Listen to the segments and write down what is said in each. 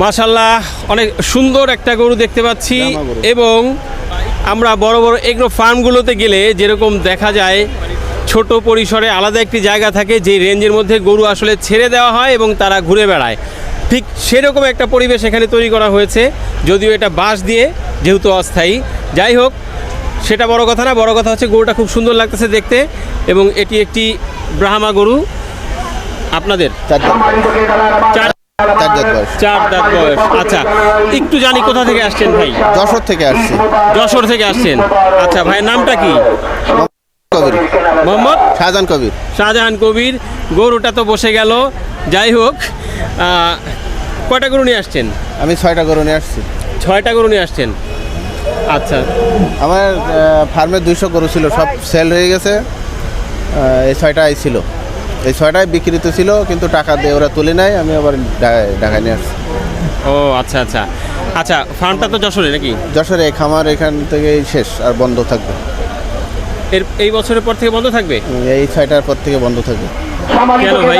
মাশাল্লাহ অনেক সুন্দর একটা গরু দেখতে পাচ্ছি এবং আমরা বড় বড় এগ্রো ফার্মগুলোতে গেলে যেরকম দেখা যায় ছোট পরিসরে আলাদা একটি জায়গা থাকে যে রেঞ্জের মধ্যে গরু আসলে ছেড়ে দেওয়া হয় এবং তারা ঘুরে বেড়ায়। ঠিক সেরকম একটা পরিবেশ এখানে তৈরি করা হয়েছে যদিও এটা বাঁশ দিয়ে যেহেতু অস্থায়ী। যাই হোক সেটা বড় কথা না বড় কথা হচ্ছে গরুটা খুব সুন্দর লাগতেছে দেখতে এবং এটি একটি ব্রাহ্মা গরু। আপনাদের চার চার দাঁত বয়স। আচ্ছা একটু জানি কোথা থেকে আসছেন ভাই? যশোর থেকে আসছি। যশোর থেকে আসছেন। আচ্ছা নামটা কি? কবির। মোহাম্মদ? শাহজাহান কবির। শাহজাহান কবির। গরুটা তো বসে গেল। যাই হোক কয়টা গরু নিয়ে আসছেন? আমি ছয়টা গরু নিয়ে আসছি। ছয়টা গরু নিয়ে আসছেন। আচ্ছা। আমার ফার্মে দুইশো গরু ছিল সব সেল হয়ে গেছে। এই ছয়টাই ছিল। এই ছয়টাই বিক্রিত ছিল কিন্তু টাকা দিয়ে ওরা তুলে নেয় আমি আবার ঢাকায়- নিয়ে আসছি। ও আচ্ছা আচ্ছা। আচ্ছা ফার্মটা তো যশোরে নাকি? যশোরে খামার এখান থেকেই শেষ আর বন্ধ থাকবে। এর এই বছরের পর থেকে বন্ধ থাকবে? এই ছয়টার পর থেকে বন্ধ থাকবে। কেন ভাই?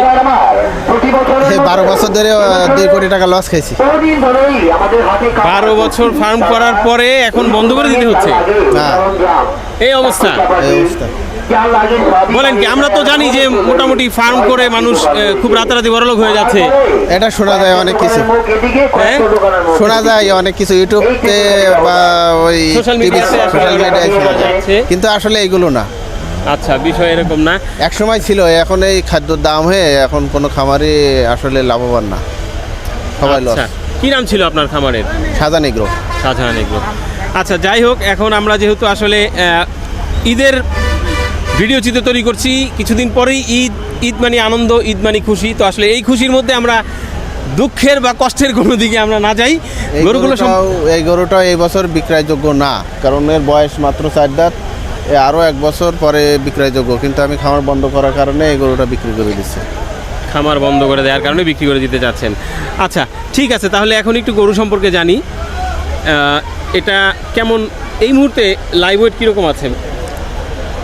এই বারো বছর ধরে দুই কোটি টাকা লস খাইছি। বারো বছর ফার্ম করার পরে এখন বন্ধ করে দিতে হচ্ছে? হ্যাঁ এই অবস্থা। এই অবস্থা। বলেন কি আমরা তো জানি যে মোটামুটি ফার্ম করে মানুষ খুব রাতারাতি বড়লোক হয়ে যাচ্ছে। এটা শোনা যায় অনেক কিছু। শোনা যায় অনেক কিছু। ইউটিউবতে বা ওই সোশ্যাল মিডিয়ায় শোনা যায়। কিন্তু আসলে এইগুলো না। আচ্ছা বিষয় এরকম না। এক সময় ছিল এখন এই খাদ্যর দাম হয়ে এখন কোনো খামারে আসলে লাভবান না। সবাই লস আচ্ছা কি নাম ছিল আপনার খামারের? সাদা নিগ্রো শাহজাহান এগুলো আচ্ছা যাই হোক এখন আমরা যেহেতু আসলে ঈদের ভিডিও চিত্র তৈরি করছি কিছুদিন পরেই ঈদ ঈদ মানে আনন্দ ঈদ মানে খুশি। তো আসলে এই খুশির মধ্যে আমরা দুঃখের বা কষ্টের কোনো দিকে আমরা না যাই। গরুগুলো এই গরুটা এই বছর বিক্রয়যোগ্য না কারণ এর বয়স মাত্র চার দাঁত। আরও এক বছর পরে বিক্রয়যোগ্য কিন্তু আমি খামার বন্ধ করার কারণে এই গরুটা বিক্রি করে দিচ্ছি। খামার বন্ধ করে দেওয়ার কারণে বিক্রি করে দিতে যাচ্ছেন। আচ্ছা ঠিক আছে তাহলে এখন একটু গরু সম্পর্কে জানি। এটা কেমন এই মুহূর্তে লাইভ ওয়েট কীরকম আছে?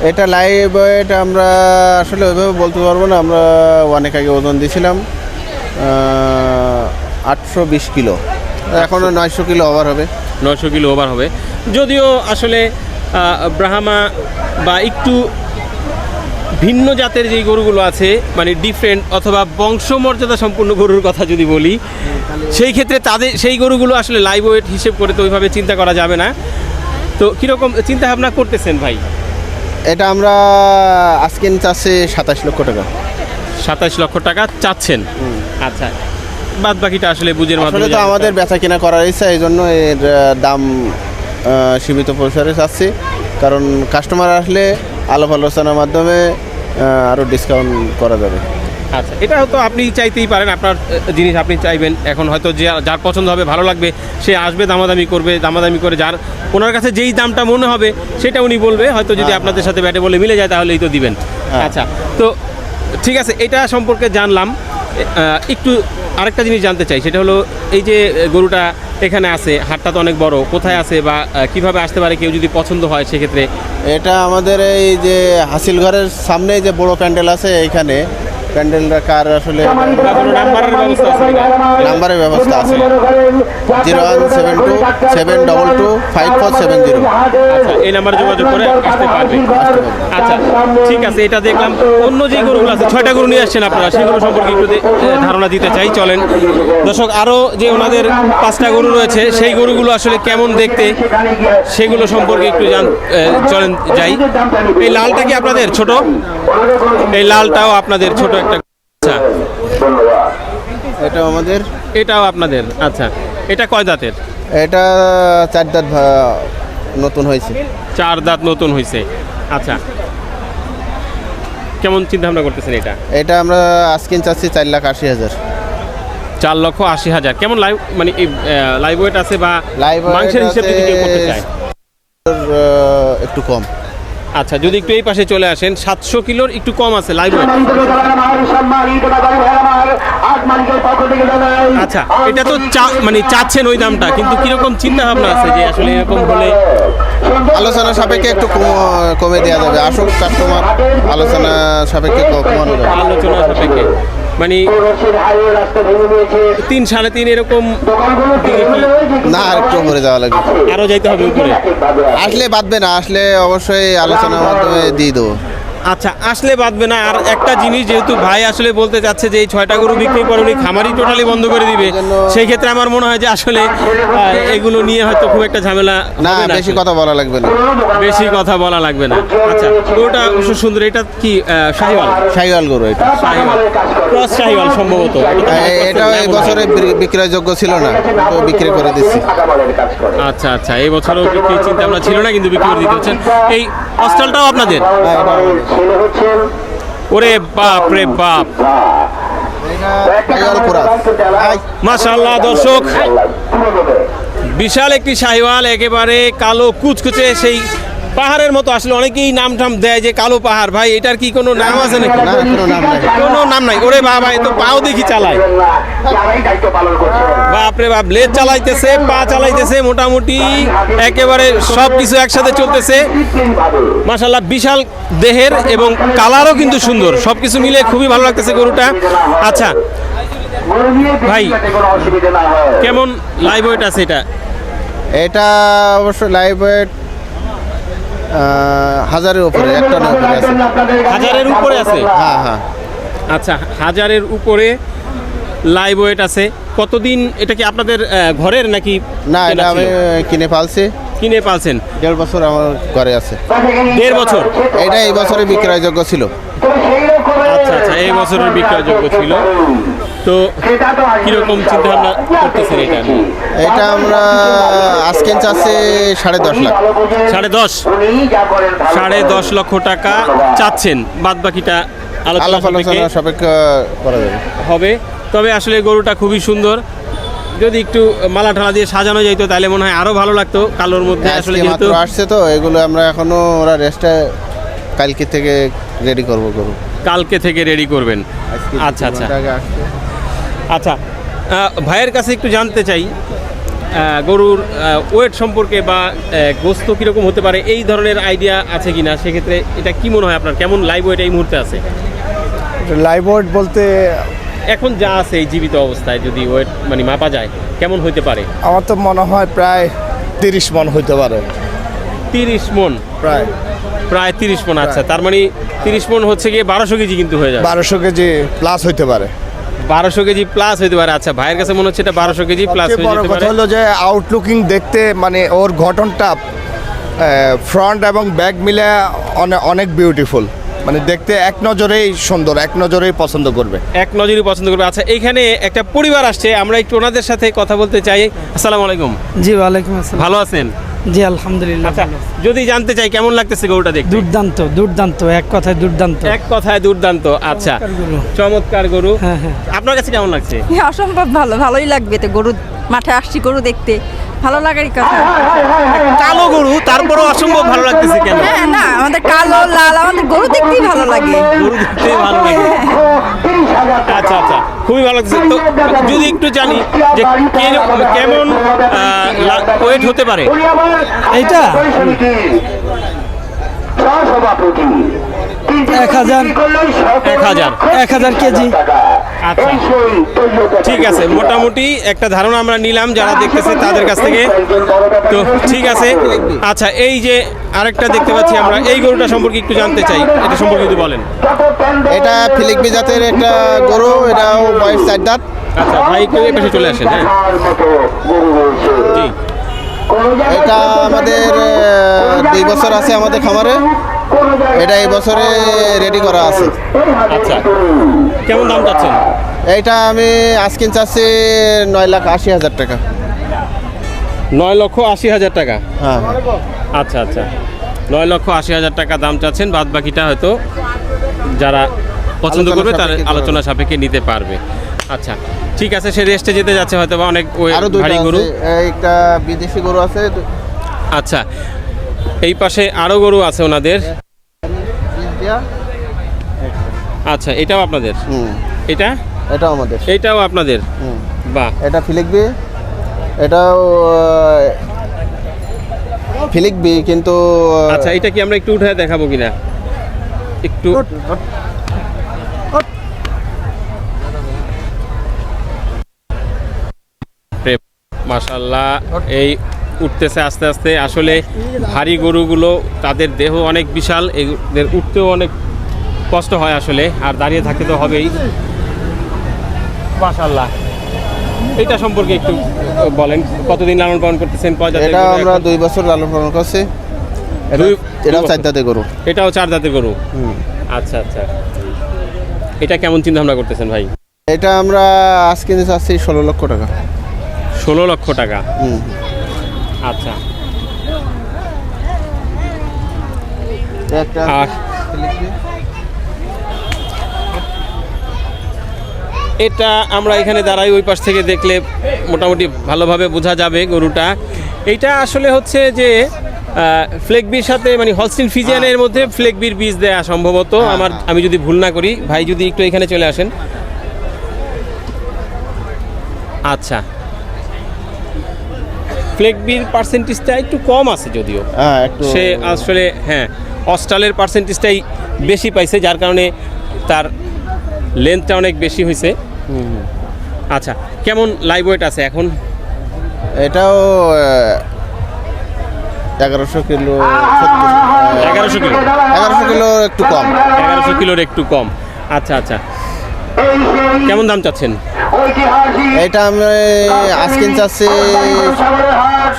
এটা লাইভ ওয়েট আমরা আসলে ওইভাবে বলতে পারব না, আমরা অনেক আগে ওজন দিয়েছিলাম আটশো বিশ কিলো। এখনও নয়শো কিলো ওভার হবে। নয়শো কিলো ওভার হবে। যদিও আসলে ব্রাহ্মা বা একটু ভিন্ন জাতের যেই গরুগুলো আছে মানে ডিফারেন্ট অথবা বংশমর্যাদা সম্পূর্ণ গরুর কথা যদি বলি, সেই ক্ষেত্রে তাদের, সেই গরুগুলো আসলে লাইভ ওয়েট হিসেব করে তো ওইভাবে চিন্তা করা যাবে না। তো কীরকম চিন্তা ভাবনা করতেছেন ভাই? এটা আমরা আজকে চাচ্ছি সাতাশ লক্ষ টাকা। সাতাশ লক্ষ টাকা চাচ্ছেন? আচ্ছা। বাদ বাকিটা আসলে বুঝের মাধ্যমে তো আমাদের বেচা কেনা করার ইচ্ছা এই জন্য এর দাম সীমিত পরিসরে চাচ্ছি। কারণ কাস্টমার আসলে আলাপ আলোচনার মাধ্যমে আরও ডিসকাউন্ট করা যাবে। আচ্ছা এটা হয়তো আপনি চাইতেই পারেন আপনার জিনিস আপনি চাইবেন। এখন হয়তো যে যার পছন্দ হবে ভালো লাগবে সে আসবে দামাদামি করবে দামাদামি করে যার ওনার কাছে যেই দামটা মনে হবে সেটা উনি বলবে। হয়তো যদি হ্যাঁ, আপনাদের সাথে ব্যাটে বলে মিলে যায় তাহলেই তো দিবেন। হ্যাঁ। আচ্ছা তো ঠিক আছে এটা সম্পর্কে জানলাম। একটু আরেকটা জিনিস জানতে চাই সেটা হলো এই যে গরুটা এখানে আছে হাটটা তো অনেক বড় কোথায় আছে বা কীভাবে আসতে পারে কেউ যদি পছন্দ হয় সেক্ষেত্রে? এটা আমাদের এই যে হাসিল ঘরের সামনে যে বড় প্যান্ডেল আছে এইখানে প্যান্ডেলটা কার আসলে? নাম্বারের ব্যবস্থা আছে নাম্বারের ব্যবস্থা আছে। Zero one seven two seven double two five four seven zero. আচ্ছা এই নাম্বারে যোগাযোগ করে আসতে পারবে। আচ্ছা ঠিক আছে এটা দেখলাম। অন্য যে গরুগুলো আছে ছয়টা গরু নিয়ে আসছেন আপনারা সেগুলো সম্পর্কে একটু ধারণা দিতে চাই চলেন। দর্শক আরও যে ওনাদের পাঁচটা গরু রয়েছে সেই গরুগুলো আসলে কেমন দেখতে সেগুলো সম্পর্কে একটু জান চলেন যাই। এই লালটা কি আপনাদের ছোট? এই লালটাও আপনাদের ছোট একটা আচ্ছা। এটা আমাদের? এটাও আপনাদের আচ্ছা। এটা কয় দাঁতের? এটা চার দাঁত নতুন হয়েছে। চার দাঁত নতুন হয়েছে। আচ্ছা। কেমন চিন্তা ভাবনা করতেছেন এটা? এটা আমরা আজকে চাচ্ছি চার লাখ আশি হাজার। চার লক্ষ আশি হাজার। কেমন লাইভ মানে লাইভ ওয়েট আছে বা মাংসের হিসেবে যদি কেউ করতে চায়? একটু কম। আচ্ছা যদি একটু এই পাশে চলে আসেন সাতশো কিলোর একটু কম আছে লাইভ আচ্ছা এটা তো চা- মানে চাচ্ছেন ওই দামটা কিন্তু কীরকম চিন্তা ভাবনা আছে যে আসলে এরকম হলে আলোচনা সাপেক্ষে একটু কম- কমে দেওয়া যাবে। আসুক কাস্টমার আলোচনা সাপেক্ষে কমানো যাবে। আলোচনা সাপেক্ষে। মানে তিন সাড়ে তিন এরকম না একটু উপরে যাওয়া লাগবে। আরও যাইতে হবে উপরে। আসলে বাঁধবে না আসলে অবশ্যই আলোচনার মাধ্যমে দিয়ে দেবো। আচ্ছা আসলে বাঁধবে না আর একটা জিনিস যেহেতু ভাই আসলে বলতে চাচ্ছে যে এই ছয়টা গরু বিক্রি করে উনি খামারই টোটালি বন্ধ করে দিবে সেই ক্ষেত্রে আমার মনে হয় যে আসলে এগুলো নিয়ে হয়তো খুব একটা ঝামেলা না বেশি কথা বলা লাগবে না। বেশি কথা বলা লাগবে না। আচ্ছা গরুটা অবশ্য সুন্দর এটা কি শাহিওয়াল? সাইওয়াল গরু এটা। শাহিওয়াল। ক্রস শাহিওয়াল সম্ভবত। এটা এই বছরে বিক্রয়যোগ্য ছিল না তো বিক্রি করে দিচ্ছি। আচ্ছা আচ্ছা এই বছরও বিক্রি চিন্তা ভাবনা ছিল না কিন্তু বিক্রি করে দিতে হচ্ছেন এই অস্টালটাও আপনাদের? হ্যাঁ। ওরে বাপ রে বাপ। মাশাল্লাহ দর্শক। বিশাল একটি শাহিওয়াল একেবারে কালো কুচকুচে সেই পাহাড়ের মতো আসলে অনেকেই নাম টাম দেয় যে কালো পাহাড়। ভাই এটার কি কোনো নাম আছে নাকি? না কোনো নাম নাই। কোনো নাম নাই। ওরে বাবা এ তো পাও দেখি চালায়। বাপরে বাপ লেজ চালাইতেছে পা চালাইতেছে মোটামুটি একেবারে সব কিছু একসাথে চলতেছে। মাশাল্লাহ বিশাল দেহের এবং কালারও কিন্তু সুন্দর। সব কিছু মিলে খুবই ভালো লাগতেছে গরুটা। আচ্ছা ভাই কেমন লাইভ ওয়েট আছে এটা? এটা অবশ্য লাইভ ওয়েট হাজারের উপরে এক টনের উপরে আছে। হাজারের উপরে আছে? হ্যাঁ হ্যাঁ। আচ্ছা হাজারের উপরে লাইভ ওয়েট আছে। কতদিন এটা কি আপনাদের ঘরের নাকি না এটা আমি কিনে পালছি। কিনে পালছেন? দেড় বছর আমার ঘরে আছে। দেড় বছর? এটা এই বছরে বিক্রয়যোগ্য ছিল। আচ্ছা আচ্ছা এই বছরের বিক্রয়যোগ্য ছিল। তো কীরকম চিন্তা ভাবনা করতেছেন এটা এটা আমরা আজকে চাচ্ছি সাড়ে দশ লাখ। সাড়ে দশ? সাড়ে দশ লক্ষ টাকা চাচ্ছেন। বাদ বাকিটা আলাপ আলোচনা আলোচনা সাপেক্ষ করা যাবে। হবে। তবে আসলে গরুটা খুবই সুন্দর। যদি একটু মালা ঠালা দিয়ে সাজানো যাইতো তাহলে মনে হয় আরও ভালো লাগতো। কালোর মধ্যে আসলে যেহেতু আসছে তো এগুলো আমরা এখনও ওরা রেস্টে কালকে থেকে রেডি করব গরু। কালকে থেকে রেডি করবেন। আচ্ছা আচ্ছা। আচ্ছা ভাইয়ের কাছে একটু জানতে চাই গরুর ওয়েট সম্পর্কে বা গোস্ত কীরকম হতে পারে এই ধরনের আইডিয়া আছে কি না সেক্ষেত্রে এটা কি মনে হয় আপনার? কেমন লাইভ ওয়েট এই মুহূর্তে আছে? লাইভ ওয়েট বলতে এখন যা আছে এই জীবিত অবস্থায় যদি ওয়েট মানে মাপা যায় কেমন হতে পারে? আমার তো মনে হয় প্রায় তিরিশ মন হইতে পারে। তিরিশ মন? প্রায়। প্রায় তিরিশ মন আচ্ছা। তার মানে তিরিশ মন হচ্ছে গিয়ে বারোশো কেজি কিন্তু হয়ে যাবে। বারোশো কেজি প্লাস হইতে পারে। বারোশো কেজি প্লাস হতে পারে। আচ্ছা ভাইয়ের কাছে মনে হচ্ছে এটা বারোশো কেজি প্লাস হয়ে বড় কথা হলো যে আউটলুকিং দেখতে মানে ওর গঠনটা ফ্রন্ট এবং ব্যাক মিলে অনেক অনেক বিউটিফুল মানে দেখতে এক নজরেই সুন্দর এক নজরেই পছন্দ করবে। এক নজরই পছন্দ করবে। আচ্ছা এখানে একটা পরিবার আসছে। আমরা একটু ওনাদের সাথে কথা বলতে চাই। আসসালামু আলাইকুম। জি ওয়ালাইকুম আসসালাম। ভালো আছেন? জি আলহামদুলিল্লাহ আচ্ছা যদি জানতে চাই কেমন লাগতেছে গরুটা দেখতে? দুর্দান্ত দুর্দান্ত এক কথায় দুর্দান্ত। এক কথায় দুর্দান্ত আচ্ছা। চমৎকার গরু। হ্যাঁ হ্যাঁ। আপনার কাছে কেমন লাগছে? অসম্ভব ভালো ভালোই লাগবে তো গরু মাঠে আসছি গরু দেখতে। ভালো লাগারই কথা। কালো গরু তারপরও অসম্ভব ভালো লাগতেছে কেন? হ্যাঁ না আমাদের কালো লাল আমাদের গরু দেখতেই ভালো লাগে। গরু দেখতেই ভালো লাগে। আচ্ছা আচ্ছা খুবই ভালো লাগছে তো যদি একটু জানি যে কেমন ওয়েট হতে পারে। এইটা? এক হাজার এক হাজার। এক হাজার কেজি। আচ্ছা। ঠিক আছে মোটামুটি একটা ধারণা আমরা নিলাম যারা দেখতেছে তাদের কাছ থেকে। তো ঠিক আছে আচ্ছা এই যে আরেকটা দেখতে পাচ্ছি আমরা এই গরুটা সম্পর্কে একটু জানতে চাই এটা সম্পর্কে যদি বলেন। এটা ফিলিকবি জাতের একটা গরু এটাও বয়স চার দাঁত। আচ্ছা ভাই একটু এই পাশে চলে আসেন হ্যাঁ। জি। এটা আমাদের দুই বছর আছে আমাদের খামারে। এটা এই বছরে রেডি করা আছে। আচ্ছা। কেমন দাম চাচ্ছেন? এইটা আমি আজকিন চাচ্ছি নয় লাখ আশি হাজার টাকা। নয় লক্ষ আশি হাজার টাকা? হ্যাঁ। আচ্ছা আচ্ছা। নয় লক্ষ আশি হাজার টাকা দাম চাচ্ছেন বাদ বাকিটা হয়তো যারা পছন্দ করবে তার আলোচনা সাপেক্ষে নিতে পারবে। আচ্ছা ঠিক আছে সে রেস্টে যেতে যাচ্ছে হয়তো বা অনেক ভারী গরু। একটা বিদেশি গরু আছে। আচ্ছা এই পাশে আরও গরু আছে ওনাদের। আচ্ছা এটাও আপনাদের? এটা? এটাও আমাদের। এটাও আপনাদের? বা এটা ফিলিকবি এটাও ফিলিকবি কিন্তু আচ্ছা এটা কি আমরা একটু উঠে দেখাবো কিনা? একটু মাশাল্লাহ এই উঠতেছে আস্তে আস্তে। আসলে ভারী গরুগুলো তাদের দেহ অনেক বিশাল এদের উঠতেও অনেক কষ্ট হয় আসলে আর দাঁড়িয়ে থাকতে তো হবেই। মাশাল্লাহ এটা সম্পর্কে একটু বলেন কতদিন লালন পালন করতেছেন এটা আমরা দুই বছর লালন পালন করছি। এটাও চার বছর। দাঁতে গরু। এটাও চার দাঁতের গরু? আচ্ছা আচ্ছা। এটা কেমন চিন্তা ভাবনা করতেছেন ভাই? এটা আমরা আজ কিনে চাচ্ছি ষোলো লক্ষ টাকা। ষোলো লক্ষ টাকা। হুম। আচ্ছা। একটা এটা আমরা এখানে দাঁড়াই ওই পাশ থেকে দেখলে মোটামুটি ভালোভাবে বোঝা যাবে গরুটা। এইটা আসলে হচ্ছে যে ফ্লেকবির সাথে মানে হলস্টিন ফিজিয়ানের মধ্যে ফ্লেকবির বীজ দেয়া সম্ভবত। আমার আমি যদি ভুল না করি ভাই যদি একটু এখানে চলে আসেন। আচ্ছা। ফ্লেকবির পার্সেন্টেজটা একটু কম আছে যদিও। হ্যাঁ সে আসলে হ্যাঁ অস্ট্রালের পার্সেন্টেজটাই বেশি পাইছে যার কারণে তার লেন্থটা অনেক বেশি হয়েছে আচ্ছা কেমন লাইভ ওয়েট আছে এখন? এটাও এগারোশো কিলো এগারোশো কিলো। এগারোশো কিলো একটু কম। এগারোশো কিলোর একটু কম। আচ্ছা আচ্ছা। কেমন দাম চাচ্ছেন? এটা আমি আজ কিনে চাচ্ছি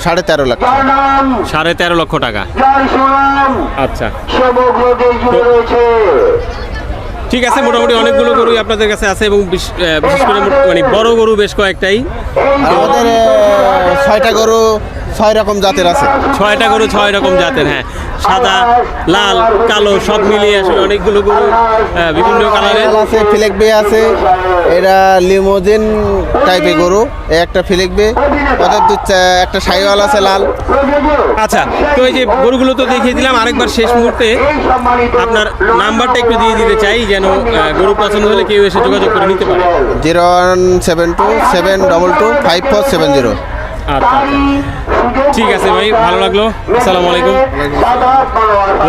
সাড়ে তেরো লাখ। সাড়ে তেরো লক্ষ টাকা। আচ্ছা। ঠিক আছে মোটামুটি অনেকগুলো গরুই আপনাদের কাছে আছে এবং বিশ- বিশেষ করে মানে বড় গরু বেশ কয়েকটাই। আমাদের ছয়টা গরু ছয় রকম জাতের আছে। ছয়টা গরু ছয় রকম জাতের হ্যাঁ। সাদা লাল কালো সব মিলিয়ে আসলে অনেকগুলো গরু বিভিন্ন কালারের। আছে ফিলেক বে আছে। এরা লিমোজিন টাইপের গরু। একটা ফিলেক বে। একটা সাইওয়াল আছে লাল। আচ্ছা তো এই যে গরুগুলো তো দেখিয়ে দিলাম আরেকবার শেষ মুহূর্তে আপনার নাম্বারটা একটু দিয়ে দিতে চাই যেন গরু পছন্দ হলে কেউ এসে যোগাযোগ করে নিতে পারে। Zero one seven two seven double two five four seven zero. আচ্ছা। ঠিক আছে ভাই, ভালো লাগল। আসসালামু আলাইকুম।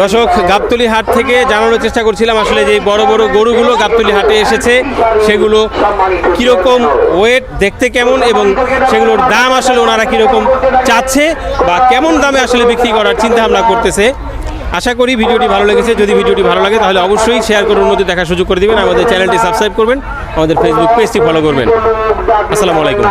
দর্শক, গাবতলি হাট থেকে জানানোর চেষ্টা করছিলাম আসলে যে বড় বড় গরুগুলো গাবতলি হাটে এসেছে, সেগুলো কীরকম ওয়েট দেখতে কেমন এবং সেগুলোর দাম আসলে ওনারা কীরকম চাচ্ছে বা কেমন দামে আসলে বিক্রি করার চিন্তা ভাবনা করতেছে। আশা করি ভিডিওটি ভালো লেগেছে। যদি ভিডিওটি ভালো লাগে তাহলে অবশ্যই শেয়ার করে অন্যদের দেখার সুযোগ করে দিবেন। আমাদের চ্যানেলটি সাবস্ক্রাইব করবেন। আমাদের ফেসবুক পেজটি ফলো করবেন। আসসালামু আলাইকুম।